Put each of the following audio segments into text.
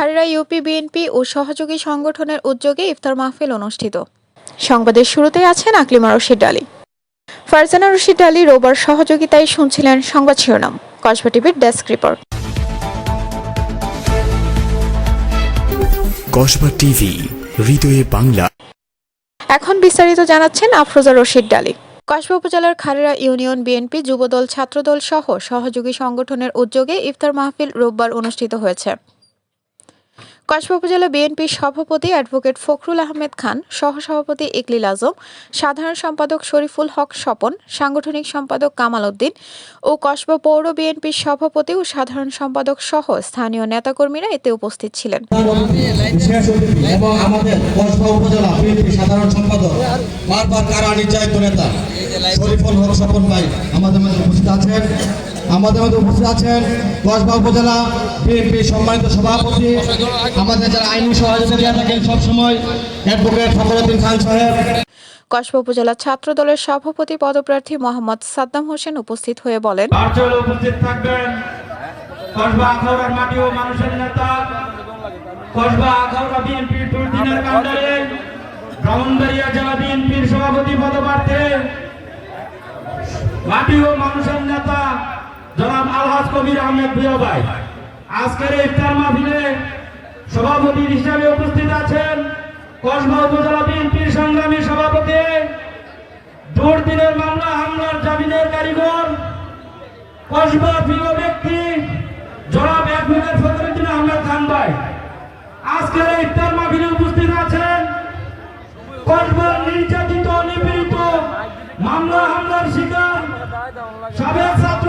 খারেরা UP BNP ও সহযোগী সংগঠনের উদ্যোগে ইফতার মাহফিল অনুষ্ঠিত। সংবাদের শুরুতেই আছেন আকলিমা রশিদ আলী। ফারজানা রশিদ আলী রোববার সহযোগিতায় শুনছিলেন সংবাদ শিরোনাম। কসবা টিভির ডেস্ক রিপোর্ট। কসবা টিভি হৃদয়ে বাংলা। এখন বিস্তারিত জানাচ্ছেন আফরোজা রশিদ ডালি কসবা উপজেলার খারেরা ইউনিয়ন বিএনপি যুবদল ছাত্রদল সহ সহযোগী সংগঠনের উদ্যোগে ইফতার মাহফিল রোববার অনুষ্ঠিত হয়েছে। কসবা উপজেলা বিএনপির সভাপতি অ্যাডভোকেট ফখরুল আহমেদ খান, সহসভাপতি ইকলিল আজম, সাধারণ সম্পাদক শরীফুল হক স্বপন, সাংগঠনিক সম্পাদক কামাল উদ্দিন ও কসবা পৌর বিএনপির সভাপতি ও সাধারণ সম্পাদক সহ স্থানীয় নেতাকর্মীরা এতে উপস্থিত ছিলেন। আমাদের উপস্থিত আছেন। আমাদের মধ্যে উপস্থিত আছেন কসবা উপজেলা বিএনপি সম্মানিত সভাপতি। আমাদের যারা আইনি সহযোগিতা দিয়ে থাকেন সবসময় অ্যাডভোকেট ফখরুদ্দিন খান সাহেব। কসবা উপজেলা ছাত্র দলের সভাপতি পদপ্রার্থী মোহাম্মদ সাদ্দাম হোসেন উপস্থিত হয়ে বলেন উপস্থিত থাকবেন। কসবা আখাউড়ার মাটি ও মানুষের নেতা। কসবা আখাউড়া বিএনপির দুর্দিনের কাণ্ডারে ব্রাহ্মণবাড়িয়া জেলা বিএনপির সভাপতি পদপ্রার্থী। মাটি ও মানুষের নেতা। কবির আহমেদ ভুয়া ভাই। আজকের এই ইফতার মাহফিলে সভাপতি হিসাবে উপস্থিত আছেন কসবা উপজেলা বিএনপির সংগ্রামী সভাপতি। দুর্দিনের মামলা হামলার জামিনের কারিগর। কসবা প্রিয় ব্যক্তি, জনাব অ্যাডভোকেট ফখরুদ্দিন আহমেদ খান ভাই। আজকের এই ইফতার মাহফিলে উপস্থিত আছেন কসবার নির্যাতিত, নিপীড়িত, মামলা হামলার শিকার সাবেক ছাত্র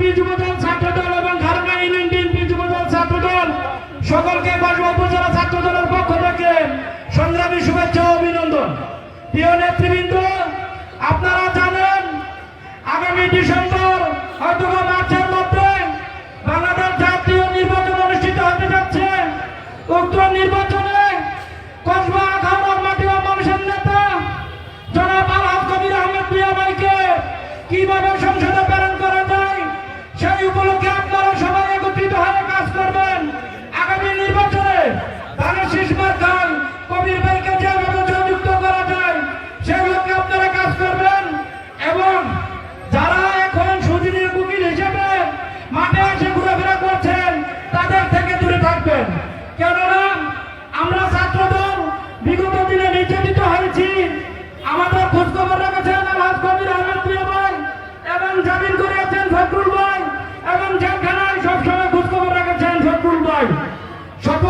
বিএনপি যুবদল, ছাত্রদল এবং ছাত্রদল। সকলকে ছাত্রদলের পক্ষ থেকে অভিনন্দন। প্রিয় নেতৃবৃন্দ, আপনারা আগামী ডিসেম্বর হয়তো মার্চের মধ্যে বাংলাদেশ জাতীয় নির্বাচন অনুষ্ঠিত হতে নির্বাচনে কসবা নেতা আহমেদ কীভাবে উপলক্ষে আপনারা সবাই একত্রিত হয়ে কাজ করবেন। আগামী নির্বাচনে কবির ভাইকে যেভাবে করা যায় সেই লক্ষ্যে আপনারা কাজ করবেন। এবং যারা এখন সুদিনের উকিল হিসেবে মাঠে এসে ঘোরাফেরা করছেন, তাদের থেকে দূরে থাকবেন। কেননা আমরা ছাত্রদল বিগত দিনে নির্যাতিত হয়েছি আমাদের খোঁজখবর রেখেছেন আলহাজ কবির আহমেদ প্রিয় ভাই এবং জামিন করিয়েছেন ফখরুল ভাই এবং জেলখানায় সবসময় খোঁজখবর রেখেছেন ফখরুল ভাই স্বপন